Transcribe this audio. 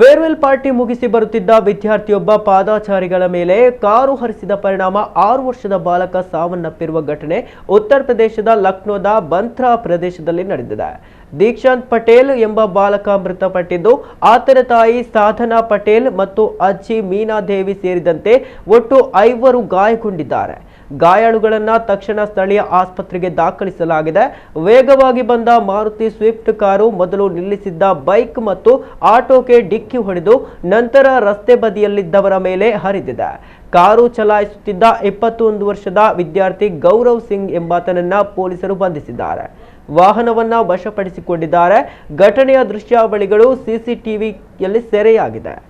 Farewell party ಮುಗಿಸಿ ಬರುತ್ತಿದ್ದ ವಿದ್ಯಾರ್ಥಿಯೊಬ್ಬ ಪಾದಾಚಾರಿಗಳ ಮೇಲೆ ಕಾರು ಹರಿಸಿದ ಪರಿಣಾಮ ಆರು ವರ್ಷದ ಬಾಲಕ ಸಾವನ್ನಪ್ಪಿರುವ ಘಟನೆ ಉತ್ತರ ಪ್ರದೇಶದ ಲಕ್ನೋದ ಬಂತ್ರಾ ಪ್ರದೇಶದಲ್ಲಿ ನಡೆದಿದೆ. ದೀಕ್ಷಾಂತ್ ಪಟೇಲ್ ಎಂಬ ಬಾಲಕ ಮೃತಪಟ್ಟಿದ್ದು, ಆತನ ತಾಯಿ ಸಾಧನಾ ಪಟೇಲ್ ಮತ್ತು ಅಜ್ಜಿ ಮೀನಾದೇವಿ ಸೇರಿದಂತೆ ಒಟ್ಟು ಐವರು ಗಾಯಗೊಂಡಿದ್ದಾರೆ. ಗಾಯಾಳುಗಳನ್ನ ತಕ್ಷಣ ಸ್ಥಳೀಯ ಆಸ್ಪತ್ರೆಗೆ ದಾಖಲಿಸಲಾಗಿದೆ. ವೇಗವಾಗಿ ಬಂದ ಮಾರುತಿ ಸ್ವಿಫ್ಟ್ ಕಾರು ಮೊದಲು ನಿಲ್ಲಿಸಿದ್ದ ಬೈಕ್ ಮತ್ತು ಆಟೋಗೆ ಡಿಕ್ಕಿ ಹೊಡೆದು ನಂತರ ರಸ್ತೆ ಬದಿಯಲ್ಲಿದ್ದವರ ಮೇಲೆ ಹರಿದಿದೆ. ಕಾರು ಚಲಾಯಿಸುತ್ತಿದ್ದ ಇಪ್ಪತ್ತೊಂದು ವರ್ಷದ ವಿದ್ಯಾರ್ಥಿ ಗೌರವ್ ಸಿಂಗ್ ಎಂಬಾತನನ್ನ ಪೊಲೀಸರು ಬಂಧಿಸಿದ್ದಾರೆ. ವಾಹನವನ್ನ ವಶಪಡಿಸಿಕೊಂಡಿದ್ದಾರೆ. ಘಟನೆಯ ದೃಶ್ಯಾವಳಿಗಳು ಸಿಸಿಟಿವಿಯಲ್ಲಿ ಸೆರೆಯಾಗಿದೆ.